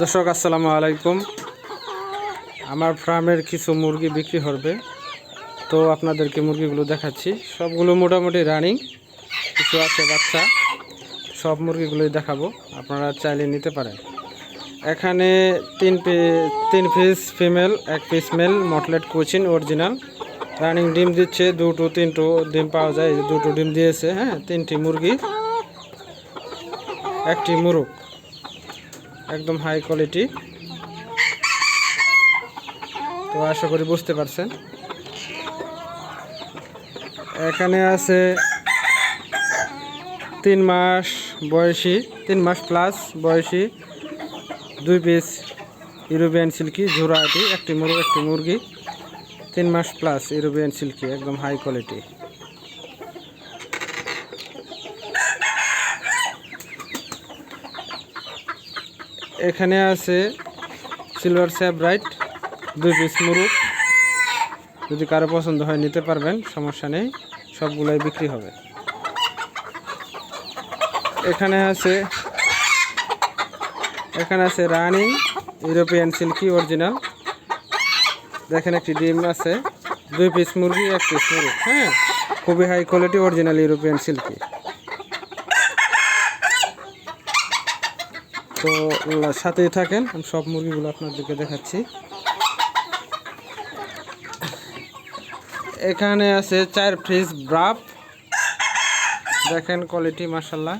দর্শক, আসসালামু আলাইকুম। আমার ফার্মের কিছু মুরগি বিক্রি হবে। তো আপনাদেরকে মুরগিগুলো দেখাচ্ছি। সবগুলো মোটামুটি রানিং। কিছু আছে বাচ্চা। সব মুরগিগুলোই দেখাবো। আপনারা চাইলে নিতে পারেন। এখানে তিন পি- তিন পিস ফিমেল, এক piece male, mottled Cochin original. Running ডিম দিচ্ছে, দুটো, তিনটো ডিম পাওয়া যায়। দুটো ডিম দিয়েছে হ্যাঁ তিনটি মুরগি। একটি মুরগ। একদম হাই কোয়ালিটি তো আশা করি বুঝতে পারছেন। এখানে আছে তিন মাস বয়সী, তিন মাস প্লাস বয়সী দুই পিস ইউরোপিয়ান সিল্কি ঝোড়াটি একটি মুরগি একটি মুরগি। তিন মাস প্লাস ইউরোপিয়ান সিল্কি একদম হাই কোয়ালিটি এখানে আছে সিলভার স্যাপ ব্রাইট দুই পিস মুরুগ যদি কারও পছন্দ হয় নিতে পারবেন, সমস্যা নেই, সবগুলোই বিক্রি হবে। এখানে আছে এখানে আছে রানিং ইউরোপিয়ান সিল্কি অরিজিনাল দেখেন একটি ডিম আছে, দুই পিস মুরগি, এক পিস মুরগ হ্যাঁ খুবই high quality original European silkie তো সাথেই থাকেন। আমি সব মুরগিগুলো আপনাদেরকে দেখাচ্ছি। এখানে আছে চার পিস ব্রাফ দেখেন কোয়ালিটি মাসাল্লাহ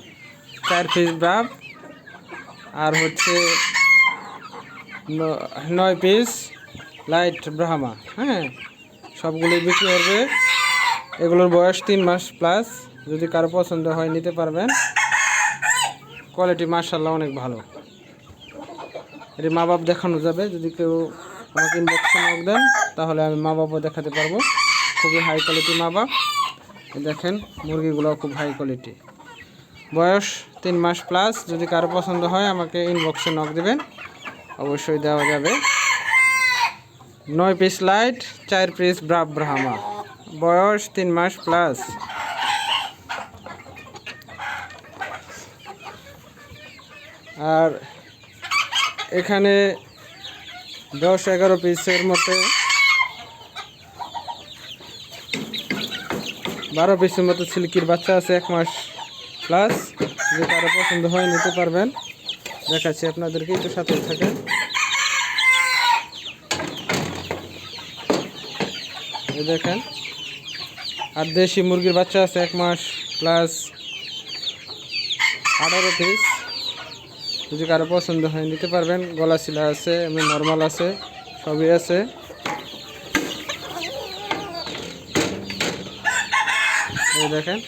চার পিস ব্রাফ আর হচ্ছে নয় পিস লাইট ব্রাহ্মা হ্যাঁ? সবগুলি বিক্রি হবে। এগুলোর বয়স তিন মাস প্লাস যদি কারও পছন্দ হয়, নিতে পারবেন। কোয়ালিটি মার্শাল্লাহ অনেক ভালো। এটি মা বাপ দেখানো যাবে। যদি কেউ আমাকে ইনবক্সে নক দেন, তাহলে আমি মা বাপও দেখাতে পারব। খুবই হাই কোয়ালিটি মা বাপ দেখেন মুরগিগুলো খুব হাই কোয়ালিটি বয়স তিন মাস প্লাস যদি কারও পছন্দ হয়, আমাকে ইনবক্সে নক দেবেন। অবশ্যই দেওয়া যাবে। নয় পিস লাইট চার পিস ব্রাভ ব্রাহ্মা বয়স তিন মাস প্লাস আর এখানে দশ এগারো পিসের মতো বারো পিসের মতো সিল্কির বাচ্চা আছে এক মাস প্লাস যে কারও পছন্দ হয় নিতে পারবেন। দেখাচ্ছি আপনাদেরকে, একটু সাথে থাকেন। দেখেন। আর দেশি মুরগির বাচ্চা আছে এক মাস প্লাস আঠারো পিস যদি কারও পছন্দ হয়, নিতে পারবেন। গলা শিলা আছে, এমনি নর্মাল আছে, সবই আছে। দেখেন।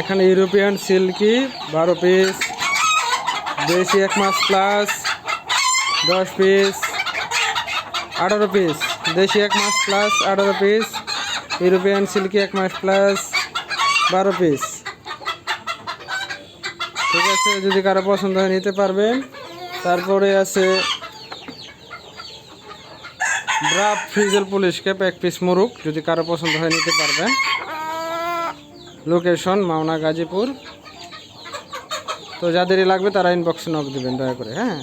এখানে ইউরোপিয়ান সিল্কি, বারো পিস দেশি এক মাস প্লাস দশ পিস আঠারো পিস দেশি এক মাস প্লাস আঠারো পিস ইউরোপিয়ান সিল্কি এক মাস প্লাস বারো পিস ঠিক আছে, যদি কারও পছন্দ হয় নিতে পারবেন। তারপরে আছে ব্রাফ ফ্রিজেল পুলিশ ক্যাপ, এক পিস মুরুক যদি কারও পছন্দ হয় নিতে পারবেন। লোকেশন মাওনা গাজীপুর। তো যাদেরই লাগবে তারা ইনবক্সে নক দেবেন, দয়া করে হ্যাঁ?